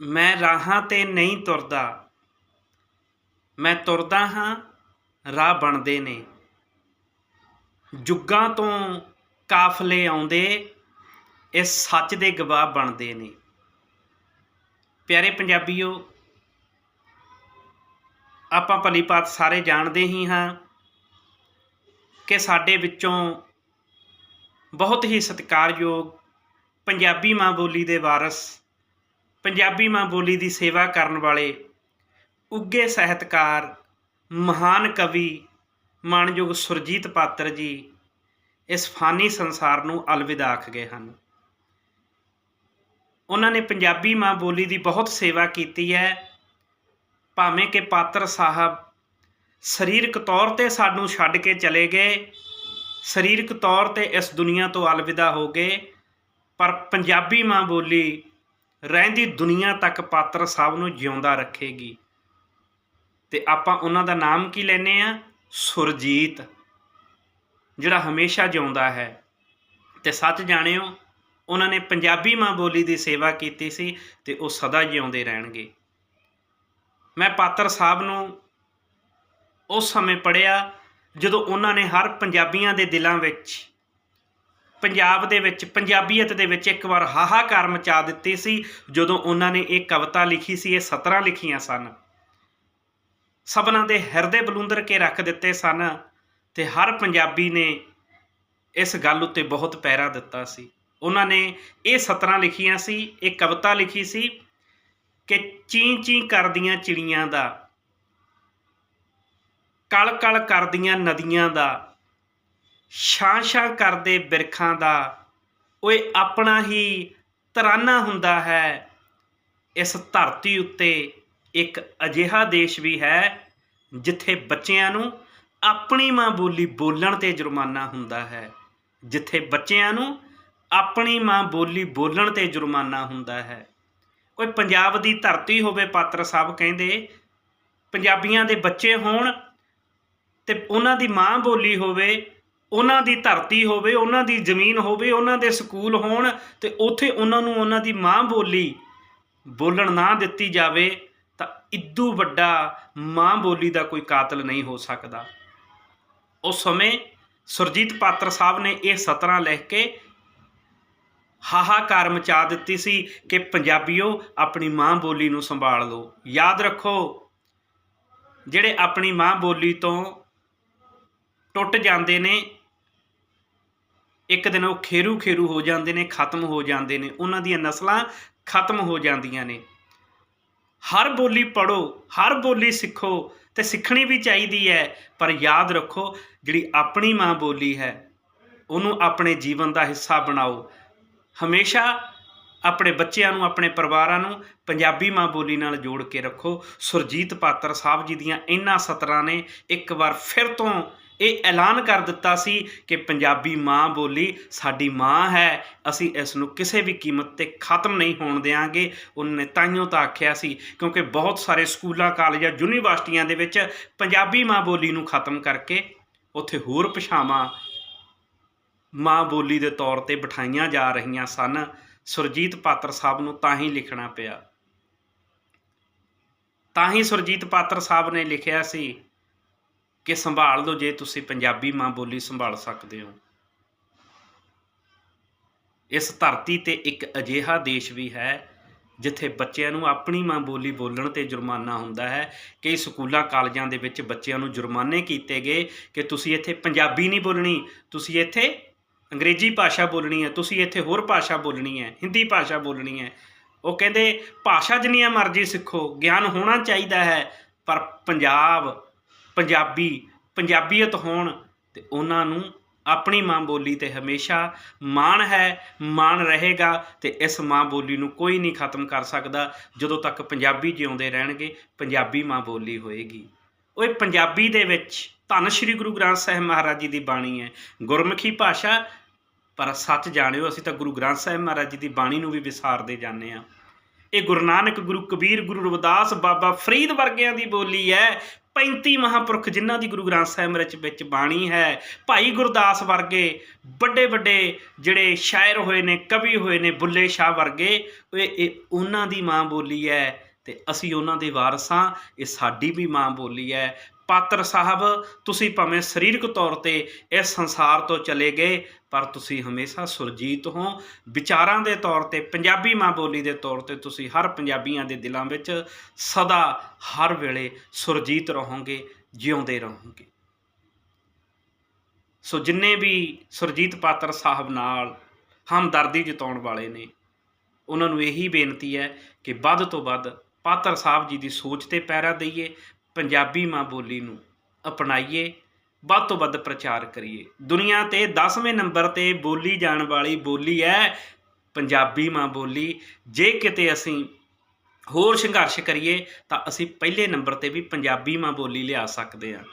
ਮੈਂ ਰਾਹਾਂ ਤੇ ਨਹੀਂ ਤੁਰਦਾ। ਮੈਂ ਤੁਰਦਾ ਹਾਂ, ਰਾਹ ਬਣਦੇ ਨੇ। ਜੁੱਗਾਂ ਤੋਂ ਕਾਫਲੇ ਆਉਂਦੇ, ਇਹ ਸੱਚ ਦੇ ਗਵਾਹ ਬਣਦੇ ਨੇ। ਪਿਆਰੇ ਪੰਜਾਬੀਓ, ਆਪਾਂ ਭਲੀ ਭਾਤ ਸਾਰੇ ਜਾਣਦੇ ਹੀ ਹਾਂ ਕਿ ਸਾਡੇ ਵਿੱਚੋਂ ਬਹੁਤ ਹੀ ਸਤਿਕਾਰਯੋਗ ਪੰਜਾਬੀ ਮਾਂ ਬੋਲੀ ਦੇ ਵਾਰਸ ਪੰਜਾਬੀ ਮਾਂ ਬੋਲੀ ਦੀ ਸੇਵਾ ਕਰਨ ਵਾਲੇ ਉੱਗੇ ਸਾਹਿਤਕਾਰ, ਮਹਾਨ ਕਵੀ, ਮਾਣਯੋਗ ਸੁਰਜੀਤ ਪਾਤਰ ਜੀ ਇਸ ਫਾਨੀ ਸੰਸਾਰ ਨੂੰ ਅਲਵਿਦਾ ਆਖ ਗਏ ਹਨ। ਉਹਨਾਂ ਨੇ ਪੰਜਾਬੀ ਮਾਂ ਬੋਲੀ ਦੀ ਬਹੁਤ ਸੇਵਾ ਕੀਤੀ ਹੈ। ਭਾਵੇਂ ਕਿ ਪਾਤਰ ਸਾਹਿਬ ਸਰੀਰਕ ਤੌਰ ਤੇ ਸਾਨੂੰ ਛੱਡ ਕੇ ਚਲੇ ਗਏ, ਸਰੀਰਕ ਤੌਰ ਤੇ ਇਸ ਦੁਨੀਆ ਤੋਂ ਅਲਵਿਦਾ ਹੋ ਗਏ, ਪਰ ਪੰਜਾਬੀ ਮਾਂ ਬੋਲੀ ਰਹਿੰਦੀ ਦੁਨੀਆ ਤੱਕ ਪਾਤਰ ਸਾਹਿਬ ਨੂੰ ਜਿਉਂਦਾ ਰੱਖੇਗੀ। ਤੇ ਆਪਾਂ ਉਹਨਾਂ ਦਾ ਨਾਮ ਕੀ ਲੈਨੇ ਆ ਸੁਰਜੀਤ, ਜਿਹੜਾ ਹਮੇਸ਼ਾ ਜਿਉਂਦਾ ਹੈ। ਤੇ ਸੱਚ ਜਾਣਿਓ, ਉਹਨਾਂ ਨੇ ਪੰਜਾਬੀ ਮਾਂ ਬੋਲੀ ਦੀ ਸੇਵਾ ਕੀਤੀ ਸੀ ਤੇ ਉਹ ਸਦਾ ਜਿਉਂਦੇ ਰਹਿਣਗੇ। ਮੈਂ ਪਾਤਰ ਸਾਹਿਬ ਨੂੰ ਉਸ ਸਮੇਂ ਪੜਿਆ ਜਦੋਂ ਉਹਨਾਂ ਨੇ ਹਰ ਪੰਜਾਬੀਆਂ ਦੇ ਦਿਲਾਂ ਵਿੱਚ ਪੰਜਾਬ ਦੇ ਵਿੱਚ, ਪੰਜਾਬੀਅਤ ਦੇ ਵਿੱਚ ਇੱਕ ਵਾਰ ਹਾਹਾਕਾਰ ਮਚਾ ਦਿੱਤੀ ਸੀ, ਜਦੋਂ ਉਹਨਾਂ ਨੇ ਇਹ ਕਵਿਤਾ ਲਿਖੀ ਸੀ, ਇਹ ਸਤਰਾਂ ਲਿਖੀਆਂ ਸਨ। ਸਭਨਾਂ ਦੇ ਹਿਰਦੇ ਬਲੁੰਦਰ ਕੇ ਰੱਖ ਦਿੱਤੇ ਸਨ ਤੇ ਹਰ ਪੰਜਾਬੀ ਨੇ ਇਸ ਗੱਲ ਉੱਤੇ ਬਹੁਤ ਪੈਰਾ ਦਿੱਤਾ ਸੀ। ਉਹਨਾਂ ਨੇ ਇਹ ਸਤਰਾਂ ਲਿਖੀਆਂ ਸੀ, ਇਹ ਕਵਿਤਾ ਲਿਖੀ ਸੀ ਕਿ ਚੀਂ ਚੀਂ ਕਰਦੀਆਂ ਚਿੜੀਆਂ ਦਾ, ਕਲ ਕਲ ਕਰਦੀਆਂ ਨਦੀਆਂ ਦਾ ਛਾਂ ਛਾਂ ਕਰਦੇ ਬਿਰਖਾਂ ਦਾ, ਓਏ ਆਪਣਾ ਹੀ ਤਰਾਨਾ ਹੁੰਦਾ ਹੈ। ਇਸ ਧਰਤੀ ਉੱਤੇ ਇੱਕ ਅਜਿਹਾ ਦੇਸ਼ ਵੀ ਹੈ, ਜਿੱਥੇ ਬੱਚਿਆਂ ਨੂੰ ਆਪਣੀ ਮਾਂ ਬੋਲੀ ਬੋਲਣ ਤੇ ਜੁਰਮਾਨਾ ਹੁੰਦਾ ਹੈ। ਜਿੱਥੇ ਬੱਚਿਆਂ ਨੂੰ ਆਪਣੀ ਮਾਂ ਬੋਲੀ ਬੋਲਣ ਤੇ ਜੁਰਮਾਨਾ ਹੁੰਦਾ ਹੈ। ਕੋਈ ਪੰਜਾਬ ਦੀ ਧਰਤੀ ਹੋਵੇ, ਪਾਤਰ ਸਾਹਿਬ ਕਹਿੰਦੇ, ਪੰਜਾਬੀਆਂ ਦੇ ਬੱਚੇ ਹੋਣ ਤੇ ਉਹਨਾਂ ਦੀ ਮਾਂ ਬੋਲੀ ਹੋਵੇ ਉਹਨਾਂ ਦੀ ਧਰਤੀ ਹੋਵੇ, ਉਹਨਾਂ ਦੀ ਜ਼ਮੀਨ ਹੋਵੇ, ਉਹਨਾਂ ਦੇ ਸਕੂਲ ਹੋਣ ਤੇ ਉੱਥੇ ਉਹਨਾਂ ਨੂੰ ਉਹਨਾਂ ਦੀ ਮਾਂ ਬੋਲੀ ਬੋਲਣ ਨਾ ਦਿੱਤੀ ਜਾਵੇ, ਤਾਂ ਇਦੋਂ ਵੱਡਾ ਮਾਂ ਬੋਲੀ ਦਾ ਕੋਈ ਕਾਤਲ ਨਹੀਂ ਹੋ ਸਕਦਾ। ਉਸ ਸਮੇਂ ਸੁਰਜੀਤ ਪਾਤਰ ਸਾਹਿਬ ਨੇ ਇਹ ਸਤਰਾਂ ਲਿਖ ਕੇ ਹਾਹਾਕਾਰ ਮਚਾ ਦਿੱਤੀ ਸੀ ਕਿ ਪੰਜਾਬੀਓ ਆਪਣੀ ਮਾਂ ਬੋਲੀ ਨੂੰ ਸੰਭਾਲ ਲਓ। ਯਾਦ ਰੱਖੋ, ਜਿਹੜੇ ਆਪਣੀ ਮਾਂ ਬੋਲੀ ਤੋਂ ਟੁੱਟ ਜਾਂਦੇ ਨੇ ਇੱਕ ਦਿਨ ਉਹ ਖੇਰੂ ਖੇਰੂ ਹੋ ਜਾਂਦੇ ਨੇ, ਖਤਮ ਹੋ ਜਾਂਦੇ ਨੇ, ਉਹਨਾਂ ਦੀਆਂ ਨਸਲਾਂ ਖਤਮ ਹੋ ਜਾਂਦੀਆਂ ਨੇ। ਹਰ ਬੋਲੀ ਪੜੋ ਹਰ ਬੋਲੀ ਸਿੱਖੋ ਤੇ ਸਿੱਖਣੀ ਵੀ ਚਾਹੀਦੀ ਹੈ, ਪਰ ਯਾਦ ਰੱਖੋ ਜਿਹੜੀ ਆਪਣੀ ਮਾਂ ਬੋਲੀ ਹੈ, ਉਹਨੂੰ ਆਪਣੇ ਜੀਵਨ ਦਾ ਹਿੱਸਾ ਬਣਾਓ। ਹਮੇਸ਼ਾ ਆਪਣੇ ਬੱਚਿਆਂ ਨੂੰ, ਆਪਣੇ ਪਰਿਵਾਰਾਂ ਨੂੰ ਪੰਜਾਬੀ ਮਾਂ ਬੋਲੀ ਨਾਲ ਜੋੜ ਕੇ ਰੱਖੋ। ਸੁਰਜੀਤ ਪਾਤਰ ਸਾਹਿਬ ਜੀ ਦੀਆਂ ਇਹਨਾਂ ਸਤਰਾਂ ਨੇ ਇੱਕ ਵਾਰ ਫਿਰ ਤੋਂ ਇਹ ਐਲਾਨ ਕਰ ਦਿੱਤਾ ਸੀ ਕਿ ਪੰਜਾਬੀ ਮਾਂ ਬੋਲੀ ਸਾਡੀ ਮਾਂ ਹੈ, ਅਸੀਂ ਇਸ ਨੂੰ ਕਿਸੇ ਵੀ ਕੀਮਤ ਤੇ ਖਤਮ ਨਹੀਂ ਹੋਣ ਦੇਵਾਂਗੇ ਉਹਨਾਂ ਨੇ ਤਾਈਓ ਤਾਂ ਆਖਿਆ ਸੀ, ਕਿਉਂਕਿ ਬਹੁਤ ਸਾਰੇ ਸਕੂਲਾਂ, ਕਾਲਜਾਂ, ਯੂਨੀਵਰਸਿਟੀਆਂ ਦੇ ਵਿੱਚ ਪੰਜਾਬੀ ਮਾਂ ਬੋਲੀ ਨੂੰ ਖਤਮ ਕਰਕੇ ਉੱਥੇ ਹੋਰ ਭਾਸ਼ਾਵਾਂ ਮਾਂ ਬੋਲੀ ਦੇ ਤੌਰ ਤੇ ਬਿਠਾਈਆਂ ਜਾ ਰਹੀਆਂ ਸਨ। ਸੁਰਜੀਤ ਪਾਤਰ ਸਾਹਿਬ ਨੂੰ ਤਾਂ ਹੀ ਲਿਖਣਾ ਪਿਆ। ਤਾਂ ਹੀ ਸੁਰਜੀਤ ਪਾਤਰ ਸਾਹਿਬ ਨੇ ਲਿਖਿਆ ਸੀ ਕਿ ਸੰਭਾਲ ਲਓ ਜੇ ਤੁਸੀਂ ਪੰਜਾਬੀ ਮਾਂ ਬੋਲੀ ਸੰਭਾਲ ਸਕਦੇ ਹੋ। ਇਸ ਧਰਤੀ ਤੇ ਇੱਕ ਅਜਿਹਾ ਦੇਸ਼ ਵੀ ਹੈ, ਜਿੱਥੇ ਬੱਚਿਆਂ ਨੂੰ ਆਪਣੀ ਮਾਂ ਬੋਲੀ ਬੋਲਣ ਤੇ ਜੁਰਮਾਨਾ ਹੁੰਦਾ ਹੈ ਕਈ ਸਕੂਲਾਂ ਕਾਲਜਾਂ ਦੇ ਵਿੱਚ ਬੱਚਿਆਂ ਨੂੰ ਜੁਰਮਾਨੇ ਕੀਤੇ ਗਏ ਕਿ ਤੁਸੀਂ ਇੱਥੇ ਪੰਜਾਬੀ ਨਹੀਂ ਬੋਲਣੀ, ਤੁਸੀਂ ਇੱਥੇ ਅੰਗਰੇਜ਼ੀ ਭਾਸ਼ਾ ਬੋਲਣੀ ਹੈ, ਤੁਸੀਂ ਇੱਥੇ ਹੋਰ ਭਾਸ਼ਾ ਬੋਲਣੀ ਹੈ, ਹਿੰਦੀ ਭਾਸ਼ਾ ਬੋਲਣੀ ਹੈ। ਉਹ ਕਹਿੰਦੇ, ਭਾਸ਼ਾ ਜਿੰਨੀਆਂ ਮਰਜ਼ੀ ਸਿੱਖੋ, ਗਿਆਨ ਹੋਣਾ ਚਾਹੀਦਾ ਹੈ, ਪਰ ਪੰਜਾਬ ਪੰਜਾਬੀ, ਪੰਜਾਬੀਅਤ ਹੋਣ ਤੇ ਉਹਨਾਂ ਨੂੰ ਆਪਣੀ ਮਾਂ ਬੋਲੀ ਤੇ ਹਮੇਸ਼ਾ ਮਾਣ ਹੈ, ਮਾਣ ਰਹੇਗਾ ਤੇ ਇਸ ਮਾਂ ਬੋਲੀ ਨੂੰ ਕੋਈ ਨਹੀਂ ਖਤਮ ਕਰ ਸਕਦਾ ਜਦੋਂ ਤੱਕ ਪੰਜਾਬੀ ਜਿਉਂਦੇ ਰਹਿਣਗੇ, ਪੰਜਾਬੀ ਮਾਂ ਬੋਲੀ ਹੋਏਗੀ। ਓਏ ਪੰਜਾਬੀ ਦੇ ਵਿੱਚ ਧੰਨ ਸ਼੍ਰੀ ਗੁਰੂ ਗ੍ਰੰਥ ਸਾਹਿਬ ਮਹਾਰਾਜ ਜੀ ਦੀ ਬਾਣੀ ਹੈ। ਗੁਰਮੁਖੀ ਭਾਸ਼ਾ, ਪਰ ਸੱਚ ਜਾਣਿਓ, ਅਸੀਂ ਤਾਂ ਗੁਰੂ ਗ੍ਰੰਥ ਸਾਹਿਬ ਮਹਾਰਾਜ ਜੀ ਦੀ ਬਾਣੀ ਨੂੰ ਵੀ ਵਿਸਾਰਦੇ ਜਾਂਦੇ ਆ ਇਹ ਗੁਰੂ ਨਾਨਕ, ਗੁਰੂ ਕਬੀਰ, ਗੁਰੂ ਰਵਿਦਾਸ ਬਾਬਾ ਫਰੀਦ ਵਰਗਿਆਂ ਦੀ ਬੋਲੀ ਹੈ। 35 ਮਹਾਂਪੁਰਖ ਜਿਨ੍ਹਾਂ ਦੀ ਗੁਰੂ ਗ੍ਰੰਥ ਸਾਹਿਬ ਵਿੱਚ ਵਿੱਚ ਬਾਣੀ ਹੈ, ਭਾਈ ਗੁਰਦਾਸ ਵਰਗੇ ਵੱਡੇ ਵੱਡੇ ਜਿਹੜੇ ਸ਼ਾਇਰ ਹੋਏ ਨੇ, ਕਵੀ ਹੋਏ ਨੇ, ਬੁੱਲੇ ਸ਼ਾਹ ਵਰਗੇ ਇਹ ਇਹ ਉਹਨਾਂ ਦੀ ਮਾਂ ਬੋਲੀ ਹੈ ਤੇ ਅਸੀਂ ਉਹਨਾਂ ਦੇ ਵਾਰਸ ਹਾਂ ਇਹ ਸਾਡੀ ਵੀ ਮਾਂ ਬੋਲੀ ਹੈ। ਪਾਤਰ ਸਾਹਿਬ, ਤੁਸੀਂ ਭਾਵੇਂ ਸਰੀਰਕ ਤੌਰ ਤੇ ਇਸ ਸੰਸਾਰ ਤੋਂ ਚਲੇ ਗਏ, ਪਰ ਤੁਸੀਂ ਹਮੇਸ਼ਾ ਸੁਰਜੀਤ ਹੋ। ਵਿਚਾਰਾਂ ਦੇ ਤੌਰ ਤੇ, ਪੰਜਾਬੀ ਮਾਂ ਬੋਲੀ ਦੇ ਤੌਰ ਤੇ ਤੁਸੀਂ ਹਰ ਪੰਜਾਬੀਆਂ ਦੇ ਦਿਲਾਂ ਵਿੱਚ ਸਦਾ ਹਰ ਵੇਲੇ ਸੁਰਜੀਤ ਰਹੋਗੇ, ਜਿਉਂਦੇ ਰਹੋਗੇ। ਸੋ ਜਿੰਨੇ ਵੀ ਸੁਰਜੀਤ ਪਾਤਰ ਸਾਹਿਬ ਨਾਲ ਹਮਦਰਦੀ ਜਤਾਉਣ ਵਾਲੇ ਨੇ, ਉਹਨਾਂ ਨੂੰ ਇਹੀ ਬੇਨਤੀ ਹੈ ਕਿ ਵੱਧ ਤੋਂ ਵੱਧ ਪਾਤਰ ਸਾਹਿਬ ਜੀ ਦੀ ਸੋਚ ਤੇ ਪੈਰਾ ਦਈਏ ਪੰਜਾਬੀ ਮਾਂ ਬੋਲੀ ਨੂੰ ਅਪਣਾਈਏ, ਵੱਧ ਤੋਂ ਵੱਧ ਪ੍ਰਚਾਰ ਕਰੀਏ। ਦੁਨੀਆ ਤੇ 10ਵੇਂ ਨੰਬਰ ਤੇ ਬੋਲੀ ਜਾਣ ਵਾਲੀ ਬੋਲੀ ਹੈ ਪੰਜਾਬੀ ਮਾਂ ਬੋਲੀ। ਜੇ ਕਿਤੇ ਅਸੀਂ ਹੋਰ ਸੰਘਰਸ਼ ਕਰੀਏ ਤਾਂ ਅਸੀਂ ਪਹਿਲੇ ਨੰਬਰ ਤੇ ਵੀ ਪੰਜਾਬੀ ਮਾਂ ਬੋਲੀ ਲਿਆ ਸਕਦੇ ਹਾਂ।